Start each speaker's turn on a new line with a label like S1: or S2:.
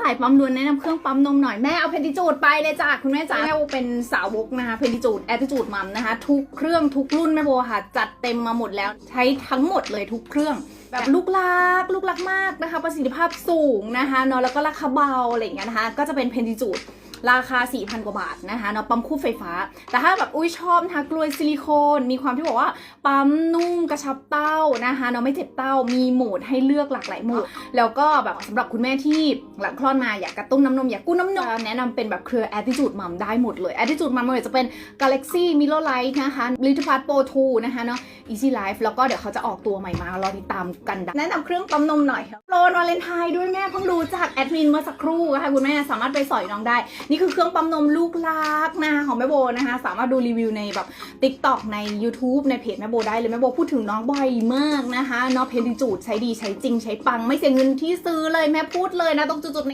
S1: สายปั๊มล้วนแนะนำเครื่องปั๊มนมหน่อยแม่เอาเพนติจูดไปเลยจ้ะคุณแม่จ๋าแม่โบเป็นสาวกนะคะเพนติจูดแอติจูดมัมนะคะ ทุกเครื่องทุกรุ่นแม่โบค่ะจัดเต็มมาหมดแล้วใช้ทั้งหมดเลยทุกเครื่องแบบลูกลักลูกลักมากนะคะ ประสิทธิภาพสูงนะคะเนาะแล้วก็ราคาเบาอะไรอย่างเงี้ยนะคะ ก็จะเป็นเพนติจูด ราคา 4,000 กว่าบาทนะคะเนาะปั๊มคู่ไฟฟ้า แต่ถ้าแบบอุ้ยชอบนะคะกลวยซิลิโคน มีความที่บอกว่าปั๊มนุ่มกระชับเต้านะคะเนาะไม่เจ็บเต้ามีโหมดให้เลือกหลากหลายโหมด แล้วก็แบบสำหรับคุณแม่ที่หลังคลอดมาอยากกระตุ้นน้ำนมอยากกู้น้ำนมแนะนำเป็นแบบเครือ Attitude Mom ได้หมดเลย Attitude Mom ไม่ว่าจะเป็น Galaxy Milo Lite นะคะ l i t t l e p a d Pro 2นะคะเนาะ Easy Life แล้วก็เดี๋ยวเขาจะออกตัวใหม่มารอติดตามกันแนะนำเครื่องปั๊มนมหน่อยโปรวาเลนไทน์ด้วยแม่เพิ่งรู้จากแอดมินเมื่อสักครู่ค่ะคุณแม่สามารถไปสอยน้องได้นี่คือเครื่องปั๊มนมลูกลักนะคะของแม่โบนะคะ สามารถดูรีวิวในแบบ t ิ k t o k ใน YouTube ในเพจแม่โบได้เลยแม่โบพูดถึงน้องบ่อยมากนะคะเนาะเพนจูดใช้ดีใช้จริงใช้ปังไม่เสียเงินที่ซื้อเลยแม่พูดเลยนะตรงจุดๆ